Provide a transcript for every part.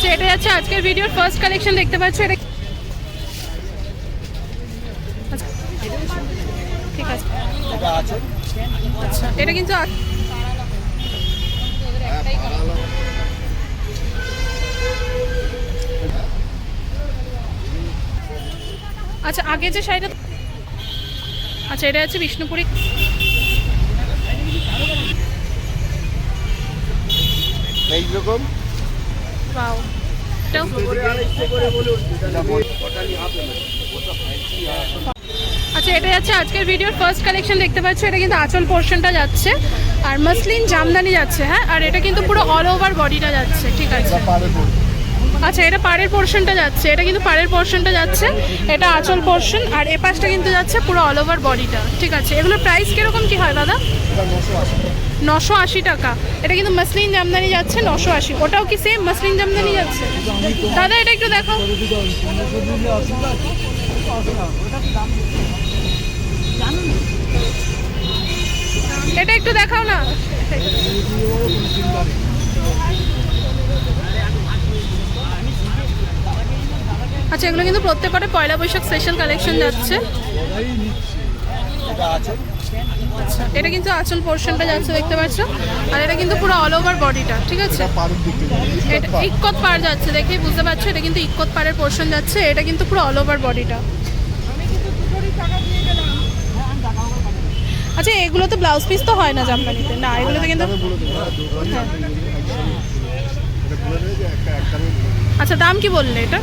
আচ্ছা এটা যাচ্ছে আজকের ভিডিওর ফার্স্ট কালেকশন দেখতে পাচ্ছ, এটা ঠিক আছে। আচ্ছা এটা কিন্তু আচ্ছা আগে যে শাড়িটা আচ্ছা এটা হচ্ছে বিষ্ণুপুরি এইরকম পাও আচ্ছা এটা যাচ্ছে আজকের ভিডিওর ফার্স্ট কালেকশন দেখতে পাচ্ছ। এটা কিন্তু আঁচল পোর্শনটা যাচ্ছে। আর মসলিন জামদানি যাচ্ছে হ্যাঁ? আর এটা কিন্তু পুরো অল ওভার বডিটা যাচ্ছে ঠিক আছে? আচ্ছা এটা পাড়ের পোর্শনটা যাচ্ছে। এটা কিন্তু পাড়ের পোর্শনটা যাচ্ছে। এটা আঁচল পোর্শন আর এ পাশটা কিন্তু যাচ্ছে পুরো অল ওভার বডিটা ঠিক আছে? এগুলোর প্রাইস কীরকম কি হয় দাদা? নশো আশি টাকা। এটা কিন্তু মসলিন জামদানি যাচ্ছে, নশো আশি। ওটাও কি সেম মসলিন জামদানি যাচ্ছে? দাদা, এটা একটু দেখাও। এটা একটু দেখাও না। আচ্ছা এগুলো কিন্তু প্রত্যেকটা পয়লা বৈশাখ স্পেশাল কালেকশন যাচ্ছে। এটা আচ্ছা এটা কিন্তু আঁচল পোর্শনটা যাচ্ছে দেখতে পাচ্ছ? আর এটা কিন্তু পুরো অল ওভার বডিটা ঠিক আছে? এটা ইক্কত পার যাচ্ছে দেখে বুঝতে পারছ? এটা কিন্তু ইক্কত পাড়ের পোর্শন যাচ্ছে এটা কিন্তু পুরো অল ওভার বডিটা আচ্ছা এগুলো তো ব্লাউজ পিস তো হয় না জামদানিতে না এগুলোতে কিন্তু দামে বলে দেবো হ্যাঁ, দু- আমি আপনি যদি একসাথে- এটা বলে দেবে যে একটা এক দামে বলে দেবো। আচ্ছা দাম কি বললে এটা?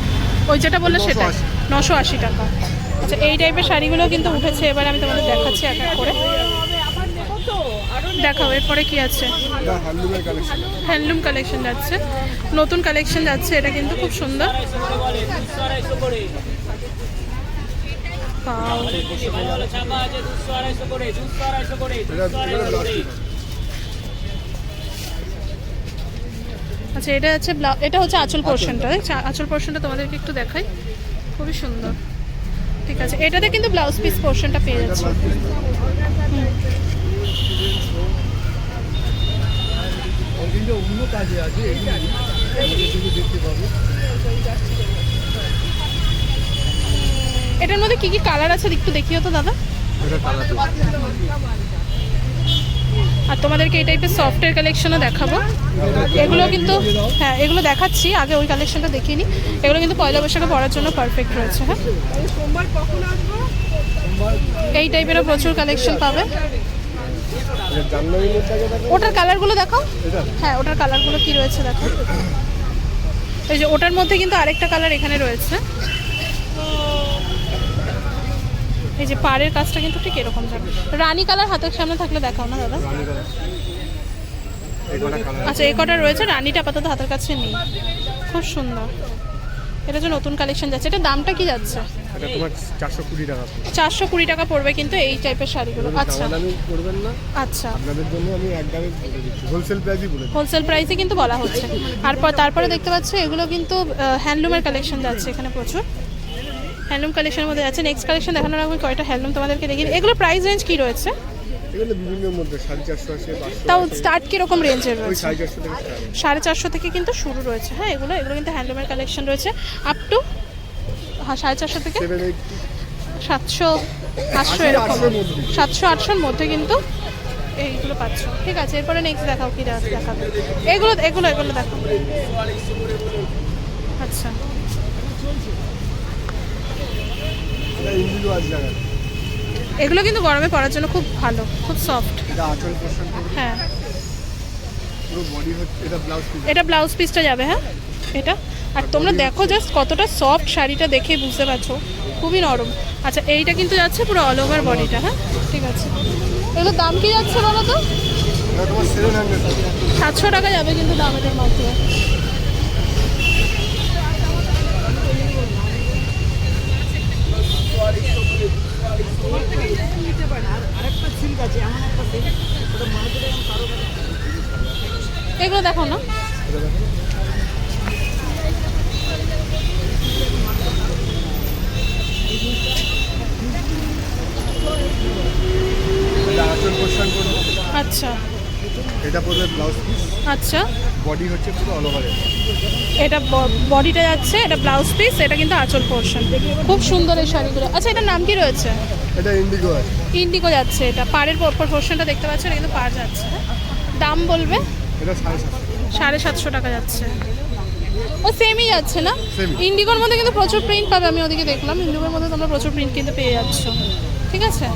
ওই যেটা বললে সেটা? 980 নশো আশি টাকা। আচ্ছা এই টাইপের শাড়িগুলো কিন্তু উঠেছে এবার আমি তোমাদের দেখাচ্ছি এক এক করে। দেখাও এরপরে কি আছে? হ্যান্ডলুম কালেকশন যাচ্ছে। নতুন কালেকশন যাচ্ছে এটা কিন্তু খুব সুন্দর। আচ্ছা এটা হচ্ছে ব্লা- এটা হচ্ছে আঁচল পোর্শনটা আঁচল পোর্শনটা তোমাদেরকে একটু দেখাই। খুবই সুন্দর। ঠিক আছে এটাতে কিন্তু ব্লাউজ পিস পোর্শনটা পেয়ে যাচ্ছে। কিন্তু অন্য কাজে আছে দেখতে পাবে। এটার মধ্যে কি কি কালার আছে একটু দেখিও তো দাদা। আর তোমাদেরকে এই টাইপের সফটের কালেকশনও দেখাবো। এগুলো কিন্তু হ্যাঁ এগুলো দেখাচ্ছি আগে ওই কালেকশনটা দেখিনি। এগুলো কিন্তু পয়লা বৈশাখে পড়ার জন্য পারফেক্ট রয়েছে হ্যাঁ। এই টাইপেরও প্রচুর কালেকশন পাবে জানুয়ারির মধ্যে আগে দেখো ওটার কালারগুলো এটা হ্যাঁ ওটার কালারগুলো কি রয়েছে দেখো। এই যে ওটার মধ্যে কিন্তু আরেকটা কালার এখানে রয়েছে। এই যে পাড়ের কাজটা কিন্তু ঠিক এরকম যাবে। রানী কালার হাতের সামনে থাকলে দেখাও না, দাদা? আচ্ছা এই কটা রয়েছে, রানীটা আপাতত হাতের কাছে নেই। খুব সুন্দর। এটা যে নতুন কালেকশন যাচ্ছে এটা দামটা কি যাচ্ছে? এটা তোমার চারশো কুড়ি টাকা পড়বে। চারশো কুড়ি টাকা পড়বে কিন্তু এই টাইপের শাড়িগুলো। আচ্ছা। দামা করবেন না। আচ্ছা। আপনাদের জন্য আমি এক দামে বলে দিচ্ছি। হোলসেল প্রাইসই বলে হোলসেল প্রাইসে কিন্তু বলা হচ্ছে। আর পর- তারপরে দেখতে পাচ্ছ এগুলো কিন্তু হ্যান্ডলুমের কালেকশন যাচ্ছে এখানে প্রচুর। হ্যান্ডলুম কালেকশনের মধ্যে যাচ্ছে। নেক্সট কালেকশন দেখানোর আগে কয়টা হ্যান্ডলুম তোমাদেরকে দেখি এগুলো প্রাইস রেঞ্জ কি রয়েছে? এগুলো বিভিন্ন মধ্যে সাড়ে চারশো আছে তাও স্টার্ট কীরকম রেঞ্জের রয়েছে? সাড়ে চারশো থেকে কিন্তু শুরু রয়েছে। হ্যাঁ এগুলো এগুলো কিন্তু হ্যান্ডলুমের কালেকশন রয়েছে। আপ টু হ্যাঁ সাড়ে চারশো থেকে সাতশো আটশো এরকম। সাতশো আটশোর মধ্যে কিন্তু এইগুলো পাচ্ছ। ঠিক আছে এরপরে নেক্সট দেখাও কি দেখ- দেখাবে। এগুলো এগুলো এগুলো দেখো। আচ্ছা এটা ইন্ডিগো আছে জায়গা এগুলো কিন্তু গরমে পরার জন্য খুব ভালো খুব সফট হ্যাঁ। এটা ব্লাউজ পিসটা যাবে হ্যাঁ? এটা? আর তোমরা দেখো জাস্ট কতটা সফট শাড়িটা দেখে বুঝতে পারছ। খুবই নরম। আচ্ছা এইটা কিন্তু যাচ্ছে পুরো অল ওভার বডিটা হ্যাঁ? ঠিক আছে। এগুলোর দাম কি যাচ্ছে বলো তো? সাতশো টাকা যাবে কিন্তু দাম এটার মাত্র এগুলো দেখো না? এটা আঁচল পোর্শন করবে। আচ্ছা। এটা পড়বে ব্লাউজ পিস আচ্ছা। বডি হচ্ছে পুরো অল ওভার এটা বডিটা যাচ্ছে এটা ব্লাউজ পিস এটা কিন্তু আঁচল পোর্শন খুব সুন্দর এই শাড়িগুলো। আচ্ছা এটার নাম কি রয়েছে? এটা ইন্ডিগো ইন্ডিগো যাচ্ছে এটা। পাড়ের পোর্শনটা দেখতে পাচ্ছ এটা কিন্তু পাড় যাচ্ছে? দাম বলবে? এটা সাড়ে সাতশো। টাকা যাচ্ছে। ও সেমই যাচ্ছে না? ইন্ডিগোর মধ্যে কিন্তু প্রচুর প্রিন্ট পাবে আমি ওদিকে দেখলাম। ইন্ডিগোর মধ্যে তোমরা প্রচুর প্রিন্ট কিন্তু পেয়ে যাচ্ছ। ঠিক আছে?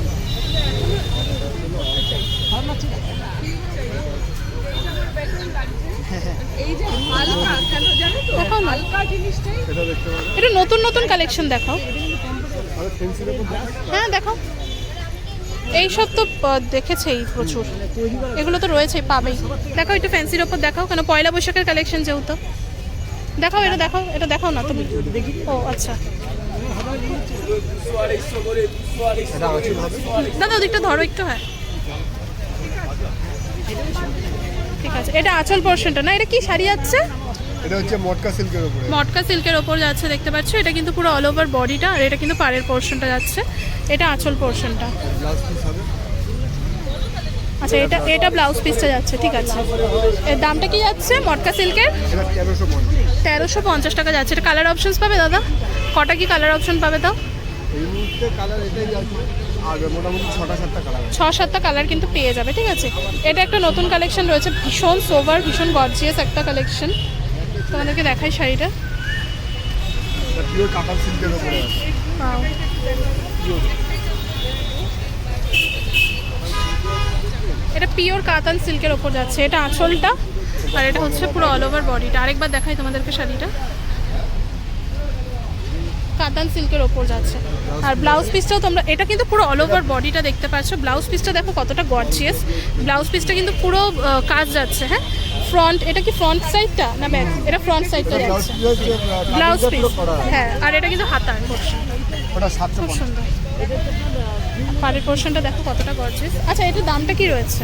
এটা নতুন নতুন কালেকশন দেখাও। দেখো। হ্যাঁ দেখাও। এইসব তো দেখেছেই প্রচুর। এগুলো তো রয়েছে পাবেই। দেখাও একটু ফ্যান্সির ওপর দেখাও কেন পয়লা বৈশাখের কালেকশন যেহেতু। দেখাও এটা দেখাও এটা দেখাও না তুমি। ও আচ্ছা। দাদা ওদিকটা ধরো একটু হ্যাঁ। ঠিক আছে। এটা আঁচল পোর্শনটা না? এটা কি শাড়ি যাচ্ছে? এটা হচ্ছে মটকা সিল্কের উপরে। মটকা সিল্কের ওপর যাচ্ছে দেখতে পাচ্ছ? এটা কিন্তু পুরো অল ওভার বডিটা আর এটা কিন্তু পাড়ের পোর্শনটা যাচ্ছে। এটা আঁচল পোর্শনটা আচ্ছা এটা এটা ব্লাউজ পিসটা যাচ্ছে ঠিক আছে। এর দামটা কি যাচ্ছে মটকা সিল্কের? তেরোশো পঞ্চাশ। টাকা যাচ্ছে। এটা কালার অপশনস পাবে দাদা? কটা কি কালার অপশন পাবে তাও এই মুহূর্তে কালার এটাই আছে আর মোটামুটি ছটা সাতটা কালার ছ সাতটা কালার কিন্তু পেয়ে যাবে ঠিক আছে? এটা একটা নতুন কালেকশন রয়েছে ভীষণ সোভার ভীষণ গর্জিয়াস একটা কালেকশন তোমাদেরকে দেখাই শাড়িটা। পিওর. এটা পিওর কাতান সিল্কের ওপর যাচ্ছে এটা আঁচলটা আর এটা হচ্ছে পুরো অল ওভার বডিটা আরেকবার দেখাই তোমাদেরকে শাড়িটা। কাতান সিল্কের ওপর যাচ্ছে। আর ব্লাউজ পিসটাও তোমরা এটা কিন্তু পুরো অল ওভার বডিটা দেখতে পাচ্ছ। ব্লাউজ পিসটা দেখো কতটা গর্জিয়াস ব্লাউজ পিসটা কিন্তু পুরো কাজ যাচ্ছে হ্যাঁ? ফ্রন্ট এটা কি ফ্রন্ট সাইডটা না ব্যাক এটা ফ্রন্ট সাইডটা যাচ্ছে। ব্লাউজ পিস হ্যাঁ আর এটা কিন্তু হাতার খুব সুন্দর। পাড়ের পোর্শনটা দেখো কতটা গর্জিয়াস আচ্ছা এটার দামটা কি রয়েছে?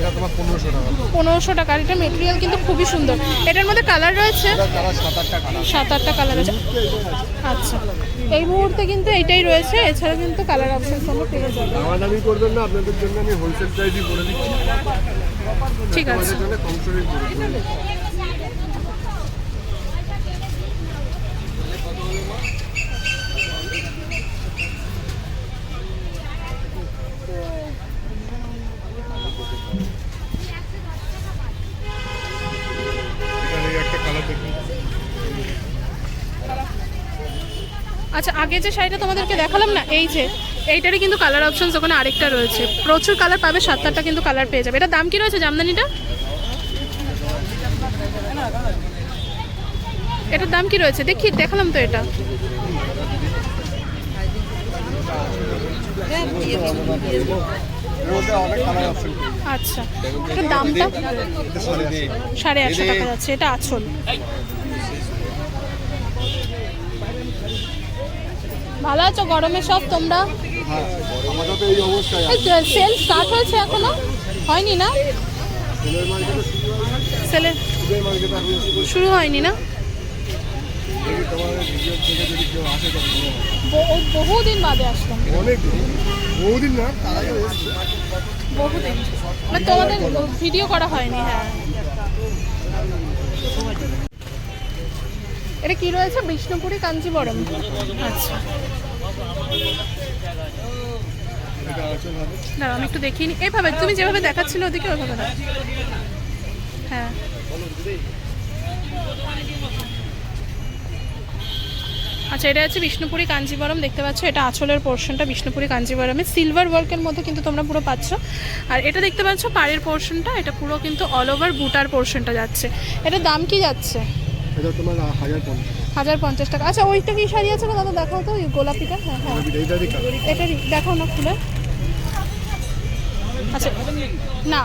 এটা তোমার পনেরোশো টাকা। পনেরোশো টাকা আর এটা মেটেরিয়াল কিন্তু খুবই সুন্দর। এটার মধ্যে কালার রয়েছে? সাত আটটা কালার আছে। আচ্ছা। এই মুহূর্তে কিন্তু এটাই রয়েছে। এছাড়া কিন্তু কালার অপশন তোমরা পেয়ে যাবে। দামাদামি করবেন না আপনাদের জন্য আমি হোলসেল প্রাইসই বলে দিচ্ছি। ঠিক আছে তোমাদের জন্য কম করে বলে দিচ্ছি। এখানে এই একটা কালার দেখুন আচ্ছা আগে যে শাড়িটা তোমাদেরকে দেখালাম না, এই যে, এইটারই কিন্তু কালার অপশনস ওখানে আরেকটা রয়েছে। প্রচুর কালার পাবে সাত আটটা কিন্তু কালার পেয়ে যাবে। এটা দাম কি রয়েছে জামদানিটা? এটার দাম কি রয়েছে? দেখি, দেখালাম তো এটা। আচ্ছা এটার দামটা? সাড়ে আটশো টাকা যাচ্ছে, এটা আছল ভালো আছো? গরমে সব তোমরা? আমাদের তো এই অবস্থায় আছে সেল স্টার্ট হয়েছে এখনও? হয়নি না? সেলে শুরু হয়নি না? বহুদিন বাদে আসলাম। বহুদিন না বহুদিন। মানে তোমাদের ভিডিও করা হয়নি হ্যাঁ। এটা কি রয়েছে? বিষ্ণুপুরি কাঞ্চিবরম আচ্ছা। এটা দাঁড়াও, আমি একটু দেখিনি এইভাবে তুমি যেভাবে দেখাচ্ছিলে ওদিকে ওইভাবে দাও হ্যাঁ। আচ্ছা এটা হচ্ছে বিষ্ণুপুরি কাঞ্জিবরম, দেখতে পাচ্ছ? এটা আঁচলের পোর্শনটা বিষ্ণুপুরি কাঞ্জিবরমে। সিলভার ওয়ার্কের মধ্যে কিন্তু তোমরা পুরো পাচ্ছ। আর এটা দেখতে পাচ্ছ, পাড়ের পোর্শনটা এটা পুরো কিন্তু অল ওভার বুটার পোর্শনটা যাচ্ছে। এটার দাম কি যাচ্ছে? এটা তোমার হাজার পঞ্চাশ। হাজার পঞ্চাশ টাকা। আচ্ছা ওইটা কি শাড়ি আছে না দাদা? দেখাও তো ওই গোলাপিটা। হ্যাঁ হ্যাঁ। দেখাও না খুলে। আচ্ছা না।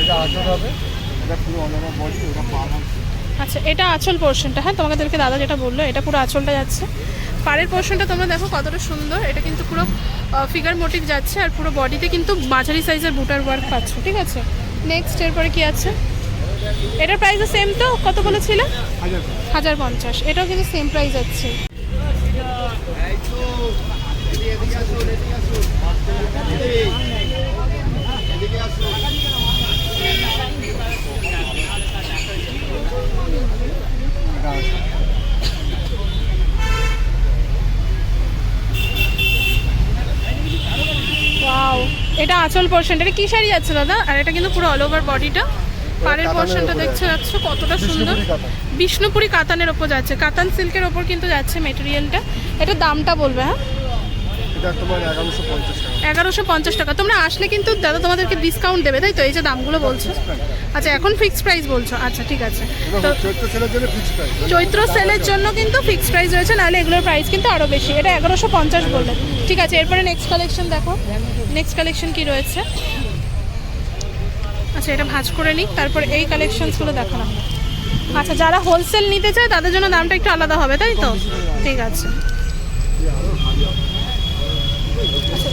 এটা আচল হবে এটা পুরো অনেক বডি ওটা পা হচ্ছে আচ্ছা এটা আঁচল পোর্শনটা হ্যাঁ তোমাদেরকে দাদা যেটা বলল এটা পুরো আঁচলটা যাচ্ছে। পাড়ের পোর্শনটা তোমরা দেখো কতটা সুন্দর। এটা কিন্তু পুরো ফিগার মোটিভ যাচ্ছে আর পুরো বডিতে কিন্তু মাঝারি সাইজের বুটার ওয়ার্ক পাচ্ছ ঠিক আছে? নেক্সট এরপরে কি আছে? এটার প্রাইসও সেম তো? কত বলেছিলে? হাজার হাজার পঞ্চাশ। এটাও কিন্তু সেম প্রাইস আছে। ওয়াও এটা আঁচল পোর্শনটা এটা কি শাড়ি আছে দাদা? আর এটা কিন্তু পুরো অল ওভার বডিটা পাড়ের পোর্শনটা দেখতে যাচ্ছ। কতটা সুন্দর? বিষ্ণুপুরি কাতানের ওপর যাচ্ছে। কাতান সিল্কের ওপর কিন্তু যাচ্ছে মেটেরিয়ালটা এটা দামটা বলবে হ্যাঁ? এটা তোমার এগারোশো পঞ্চাশ এগারোশো পঞ্চাশ টাকা। তোমরা আসলে কিন্তু দাদা তোমাদেরকে ডিসকাউন্ট দেবে তাই তো? এই যে দামগুলো বলছো। আচ্ছা এখন ফিক্সড প্রাইস বলছো। আচ্ছা ঠিক আছে। তো চৈত্র সেলের জন্য ফিক্স প্রাইস চৈত্র সেলের জন্য কিন্তু ফিক্সড প্রাইস রয়েছে নাহলে এগুলোর প্রাইস কিন্তু আরও বেশি। এটা এগারোশো পঞ্চাশ বললে। ঠিক আছে এরপরে নেক্সট কালেকশন দেখো। নেক্সট কালেকশন কি রয়েছে? আচ্ছা এটা ভাঁজ করে নিই। তারপর এই কালেকশনসগুলো দেখো না আচ্ছা যারা হোলসেল নিতে চায় তাদের জন্য দামটা একটু আলাদা হবে তাই তো? ঠিক আছে আচ্ছা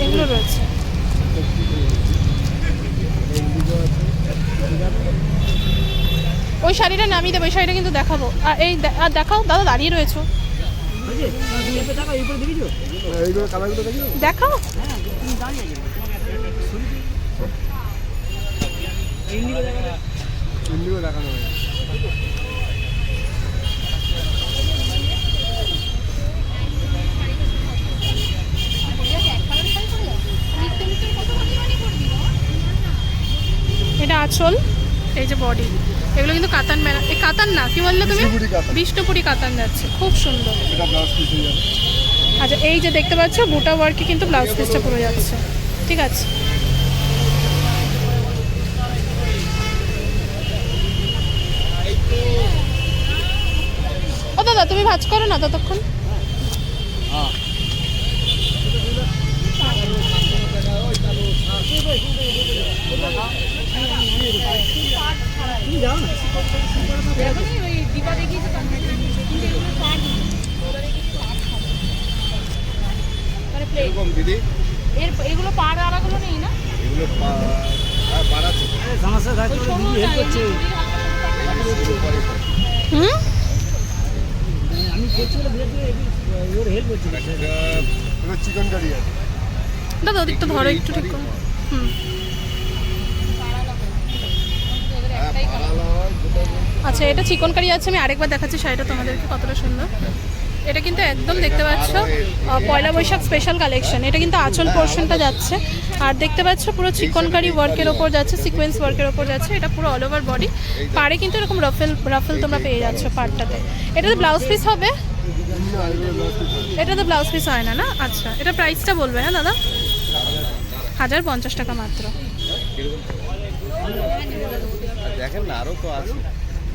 ওই শাড়িটা নামিয়ে দেবো ওই শাড়িটা কিন্তু দেখাবো। আর এই আর দেখাও, দাদা দাঁড়িয়ে রয়েছো। দেখাও। দেখানো এটা আঁচল এই যে বডি এগুলো কিন্তু কাতান মেলা এই কাতান না কি বললে তুমি? বিষ্ণুপুরি কাতান। যাচ্ছে খুব সুন্দর। আচ্ছা এই যে দেখতে পাচ্ছ বুটা ওয়ার্কে কিন্তু ব্লাউজ পিসটা পড়ে যাচ্ছে ঠিক আছে? ও দাদা তুমি ভাজ করো না ততক্ষণ। ওদিকটা ধরো একটু ঠিক করো হুম। আচ্ছা এটা চিকন কারি আছে, আমি আরেকবার দেখাচ্ছি শাড়িটা তোমাদেরকে কতটা সুন্দর। এটা কিন্তু একদম দেখতে পাচ্ছ পয়লা বৈশাখ স্পেশাল কালেকশন এটা কিন্তু আঁচল পোর্শনটা যাচ্ছে। আর দেখতে পাচ্ছ, পুরো চিকন কারি ওয়ার্কের ওপর যাচ্ছে সিকোয়েন্স ওয়ার্কের ওপর যাচ্ছে। এটা পুরো অল ওভার বডি পাড়ে কিন্তু এরকম রাফেল রাফেল তোমরা পেয়ে যাচ্ছ পাড়টাতে। এটাতে ব্লাউজ পিস হবে? এটাতে ব্লাউজ পিস হয় না না? আচ্ছা এটা প্রাইসটা বলবে হ্যাঁ দাদা? হাজার পঞ্চাশ টাকা মাত্র। দেখেন না আরও তো আছে।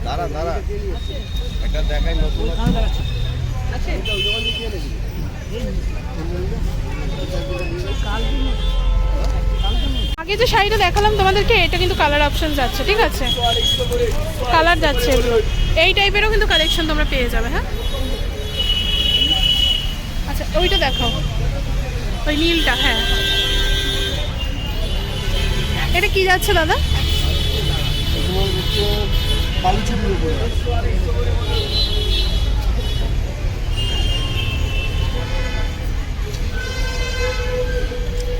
দাঁড়া দাঁড়া। একটা দেখাই নতুন। আগে যে শাড়িটা দেখালাম তোমাদেরকে এটা কিন্তু কালার অপশন যাচ্ছে ঠিক আছে? কালার যাচ্ছে। এই টাইপেরও কিন্তু কালেকশন তোমরা পেয়ে যাবে হ্যাঁ? আচ্ছা ওইটা দেখাও। ওই নীলটা হ্যাঁ। এটা কি যাচ্ছে দাদা?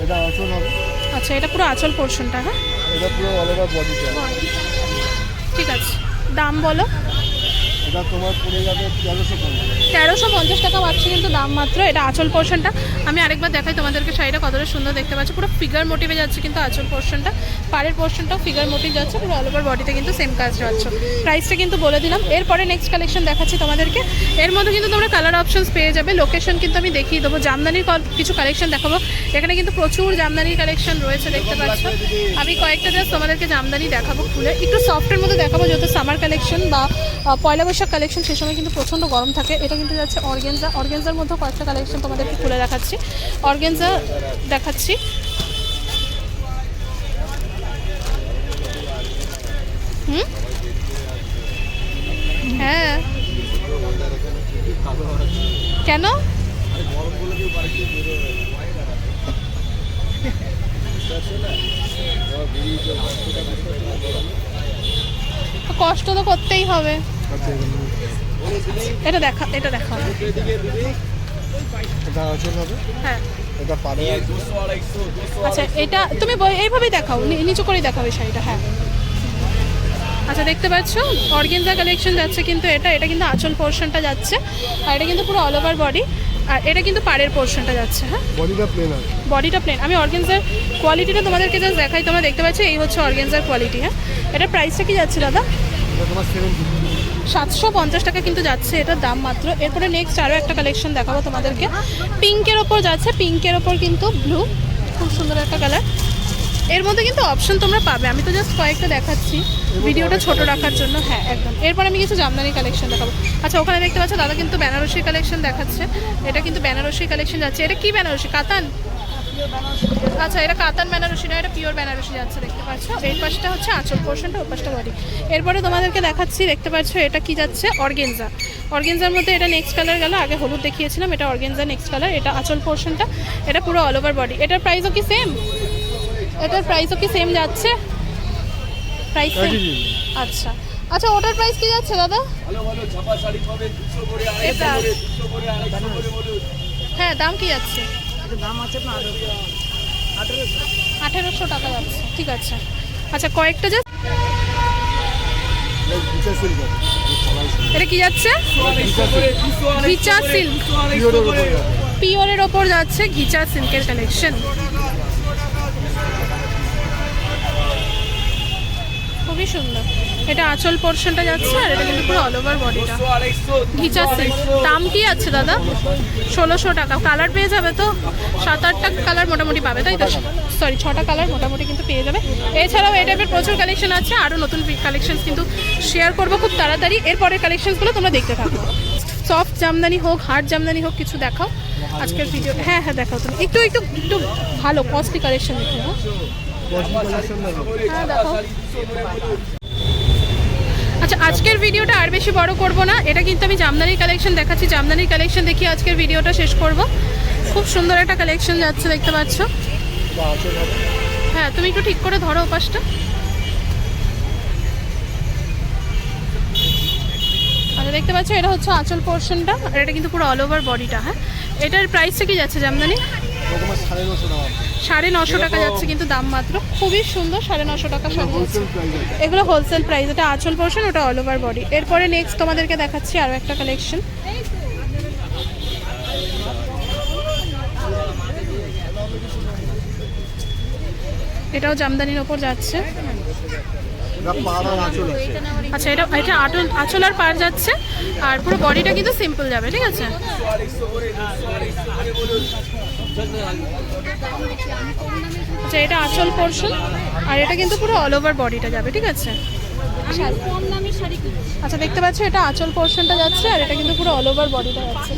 এটা হবে আচ্ছা এটা পুরো আঁচল পোর্শনটা হ্যাঁ? এটা পুরো অল ওভার বডিটা ঠিক আছে। দাম বলো। এটা তোমার পড়ে যাবে তেরোশো তেরোশো পঞ্চাশ টাকা পাচ্ছি কিন্তু দাম মাত্র, এটা আচল পোর্শনটা আমি আরেকবার দেখাই তোমাদেরকে শাড়িটা কতটা সুন্দর দেখতে পাচ্ছি। পুরো ফিগার মোটিভে যাচ্ছে কিন্তু আচল পোর্শনটা পাড়ের পোর্শনটাও ফিগার মোটিভ যাচ্ছে, পুরো অল ওভার বডিতে কিন্তু সেম কাজ যাচ্ছে। প্রাইসটা কিন্তু বলে দিলাম। এরপরে নেক্সট কালেকশন দেখাচ্ছি তোমাদেরকে। এর মধ্যে কিন্তু তোমরা কালার অপশনস পেয়ে যাবে। লোকেশন কিন্তু আমি দেখিয়ে দেবো। জামদানির কিছু কালেকশন দেখাবো। এখানে কিন্তু প্রচুর জামদানির কালেকশন রয়েছে, দেখতে পাচ্ছ। আমি কয়েকটা জাস্ট তোমাদেরকে জামদানি দেখাবো খুলে। একটু সফটের মধ্যে দেখাবো যেহেতু সামার কালেকশন বা পয়লা বৈশাখ কালেকশন সে সময় কিন্তু প্রচণ্ড গরম থাকে। এটা কিন্তু যাচ্ছে অর্গেনজা অর্গেনজার মধ্যেও কয়েকটা কালেকশন তোমাদেরকে খুলে দেখাচ্ছি। অর্গেনজা দেখাচ্ছি। হুম? হ্যাঁ। কেন? কষ্ট তো করতেই হবে। এটা দেখা এটা দেখা। হ্যাঁ। এটা পারে আচ্ছা এটা তুমি বই- এইভাবেই দেখাও নিচু করেই দেখাবে শাড়িটা হ্যাঁ। আচ্ছা দেখতে পাচ্ছ? অর্গেনজা কালেকশন যাচ্ছে কিন্তু এটা। এটা কিন্তু আঁচল পোর্শনটা যাচ্ছে। আর এটা কিন্তু পুরো অল ওভার বডি আর এটা কিন্তু পাড়ের পোর্শনটা যাচ্ছে হ্যাঁ? বডিটা প্লেন আছে। বডিটা প্লেন আমি অর্গেনজার কোয়ালিটিটা তোমাদেরকে জাস্ট দেখাই। তোমরা দেখতে পাচ্ছ এই হচ্ছে অর্গেনজার কোয়ালিটি হ্যাঁ? এটা প্রাইসটা কি যাচ্ছে দাদা? সাতশো পঞ্চাশ টাকা কিন্তু যাচ্ছে এটার দাম মাত্র। এরপরে নেক্সট আরও একটা কালেকশন দেখাবো তোমাদেরকে। পিঙ্কের ওপর যাচ্ছে। পিঙ্কের ওপর কিন্তু ব্লু খুব সুন্দর একটা কালারের মধ্যে কিন্তু অপশন তোমরা পাবে। আমি তো জাস্ট কয়েকটা দেখাচ্ছি। ভিডিওটা ছোট রাখার জন্য হ্যাঁ একদম। এরপর আমি কিছু জামদানি কালেকশন দেখাবো। আচ্ছা ওখানে দেখতে পাচ্ছ দাদা কিন্তু বেনারসি কালেকশন দেখাচ্ছে। এটা কিন্তু বেনারসি কালেকশন যাচ্ছে। এটা কি বেনারসি? কাতান? আচ্ছা এটা কাতান বেনারসি না এটা পিওর বেনারসি যাচ্ছে দেখতে পাচ্ছ। এই পাশটা হচ্ছে আঁচল পোর্শনটা ওই পাশটা বডি এরপরে তোমাদেরকে দেখাচ্ছি দেখতে পাচ্ছ এটা কি যাচ্ছে? অর্গেনজা অর্গেনজার মধ্যে এটা নেক্সট কালার গেল আগে হলুদ দেখিয়েছিলাম এটা অর্গেনজা নেক্সট কালার এটা আঁচল পোর্শনটা এটা পুরো অল ওভার বডি এটার প্রাইসও কি সেম এটার প্রাইসও কি সেম যাচ্ছে? প্রাইস জিনিস। আচ্ছা। আচ্ছা ওটার প্রাইস কি যাচ্ছে দাদা? হ্যাঁ দাম কি যাচ্ছে? দাম আছে আঠেরোশো। টাকা যাচ্ছে ঠিক আছে। আচ্ছা কয়েকটা যা এটা কি যাচ্ছে? ঘিচা সিল্ক পিওরের পিওরের ওপর যাচ্ছে। ঘিচা সিল্কের কালেকশন খুবই সুন্দর। এটা আঁচল পোর্শনটা যাচ্ছে আর এটা কিন্তু পুরো অল ওভার বডিটা ঘিচা সিল্ক দাম কি আছে দাদা? ষোলোশো টাকা। কালার পেয়ে যাবে তো? সাত আটটা কালার মোটামুটি পাবে, তাই তো? সরি ছটা কালার মোটামুটি কিন্তু পেয়ে যাবে। এছাড়াও এই টাইপের প্রচুর কালেকশন আছে। আরও নতুন কালেকশন কিন্তু শেয়ার করব খুব তাড়াতাড়ি। এরপরের কালেকশনসগুলো তোমরা দেখতে থাকো। সফট জামদানি হোক হার্ড জামদানি হোক, কিছু দেখাও। আজকের ভিডিও হ্যাঁ হ্যাঁ দেখাও তুমি। একটু একটু একটু ভালো কস্টলি কালেকশন দেখো দেখো দেখো আচ্ছা আজকের ভিডিওটা আর বেশি বড় করব না। এটা কিন্তু আমি জামদানির কালেকশন দেখাচ্ছি। জামদানির কালেকশন দেখিয়ে আজকের ভিডিওটা শেষ করব। খুব সুন্দর একটা কালেকশন যাচ্ছে, দেখতে পাচ্ছ। হ্যাঁ তুমি একটু ঠিক করে ধরো ওপাশটা। আচ্ছা দেখতে পাচ্ছ, এটা হচ্ছে আঁচল পোর্শনটা এটা কিন্তু পুরো অল ওভার বডিটা হ্যাঁ? এটার প্রাইসটা কি যাচ্ছে জামদানি সাড়ে নশো টাকা যাচ্ছে কিন্তু দাম মাত্র খুবই সুন্দর সাড়ে নশো টাকা সব এগুলো হোলসেল প্রাইস এটা আঁচল পোর্শন ওটা অল ওভার বডি এরপরে নেক্সট তোমাদেরকে দেখাচ্ছি আরও একটা কালেকশন এটাও জামদানির ওপর যাচ্ছে আচ্ছা এটা এটা আটল আঁচল আর পার যাচ্ছে আর পুরো বডিটা কিন্তু সিম্পল যাবে ঠিক আছে আচ্ছা এটা আঁচল পোর্শন আর এটা কিন্তু পুরো অল ওভার বডিটা যাবে ঠিক আছে? আচ্ছা দেখতে পাচ্ছ এটা আঁচল পোর্শনটা যাচ্ছে আর এটা কিন্তু পুরো অল ওভার বডিটা যাচ্ছে।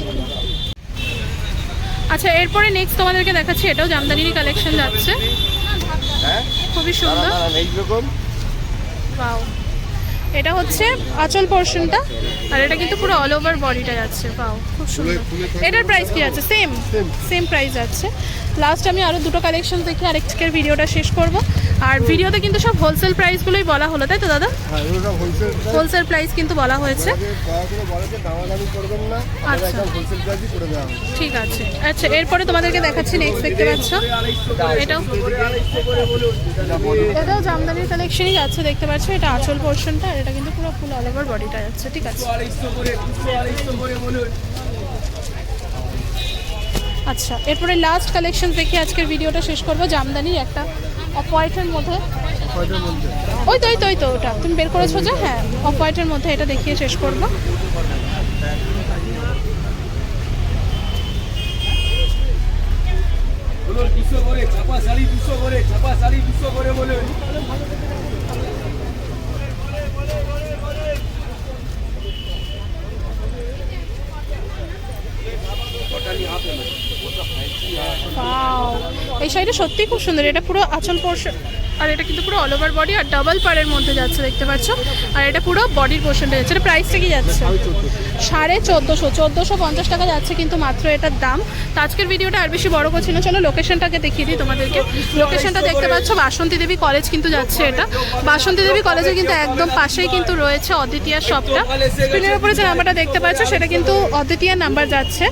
আচ্ছা এরপরে নেক্সট তোমাদেরকে দেখাচ্ছি এটাও জামদানির কালেকশন যাচ্ছে। হ্যাঁ? খুবই সুন্দর। এইরকম পাও এটা হচ্ছে আঁচল পোর্শনটা আর এটা কিন্তু পুরো অল ওভার বডিটা যাচ্ছে পাও খুব সুন্দর। এটার প্রাইস কি আছে? সেম সেম প্রাইস আছে। লাস্ট আমি আরও দুটো কালেকশন দেখে আরেকটিকের ভিডিওটা শেষ করব। আর ভিডিওতে কিন্তু সব হোলসেল প্রাইসগুলোই বলা হলো তাই তো দাদা? হ্যাঁ হোলসেল প্রাইস কিন্তু বলা হয়েছে। আচ্ছা। ঠিক আছে। আচ্ছা এরপরে তোমাদেরকে দেখাচ্ছি নেক্সট দেখতে পাচ্ছ। এটাও এটাও জামদানির কালেকশনই যাচ্ছে দেখতে পাচ্ছ। এটা আঁচল পোর্শনটা আর এটা কিন্তু পুরো ফুল অল ওভার বডিটা যাচ্ছে ঠিক আছে। আচ্ছা এরপরে লাস্ট কালেকশন দেখে আজকের ভিডিওটা শেষ করব। জামদানির একটা অফ হোয়াইটের মধ্যে? ওই তো ওই তো ওই তো ওটা। তুমি বের করেছ যে? হ্যাঁ অফ হোয়াইটের মধ্যে এটা দেখিয়ে শেষ করব। দুশো করে ছাপা শাড়ি দুশো করে ছাপা শাড়ি দুশো করে বলুন। এই শাড়িটা সত্যি খুব সুন্দর এটা পুরো আঁচল পোর্শন আর এটা কিন্তু পুরো অল ওভার বডি আর ডাবল পাড়ের মধ্যে যাচ্ছে, দেখতে পাচ্ছ? আর এটা পুরো বডির পোর্শনটা যাচ্ছে এটা প্রাইসটা কি যাচ্ছে। সাড়ে চোদ্দোশো চোদ্দোশো পঞ্চাশ টাকা যাচ্ছে কিন্তু মাত্র এটার দাম। তো আজকের ভিডিওটা আর বেশি বড় করছি না। চলো লোকেশনটাকে দেখিয়ে দিই তোমাদেরকে। লোকেশনটা দেখতে পাচ্ছ, বাসন্তী দেবী কলেজ কিন্তু যাচ্ছে এটা। বাসন্তী দেবী কলেজের কিন্তু একদম পাশেই কিন্তু রয়েছে অদ্বিতীয় শপটা স্ক্রিনের উপরে যে নাম্বারটা দেখতে পাচ্ছ, সেটা কিন্তু অদ্বিতীয়ার নাম্বার যাচ্ছে।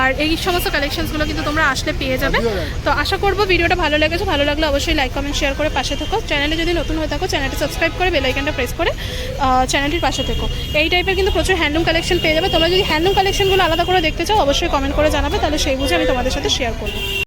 আর এই সমস্ত কালেকশনসগুলো কিন্তু তোমরা আসলে পেয়ে যাবে। তো আশা করব ভিডিওটা ভালো লেগেছে। ভালো লাগলে অবশ্যই লাইক কমেন্ট শেয়ার করে পাশে থেকো। চ্যানেলে যদি নতুন হয়ে থাকো চ্যানেলটি সাবস্ক্রাইব করে বেলাইকানটা প্রেস করে চ্যানেলটির পাশে থেকো। এই টাইপের কিন্তু প্রচুর হ্যান্ডলুম কালেকশন পেয়ে যাবে। তোমরা যদি হ্যান্ডলুম কালেকশনগুলো আলাদা করে দেখতে চাও, অবশ্যই কমেন্ট করে জানাবে। তাহলে সেই বুঝে আমি তোমাদের সাথে শেয়ার করব।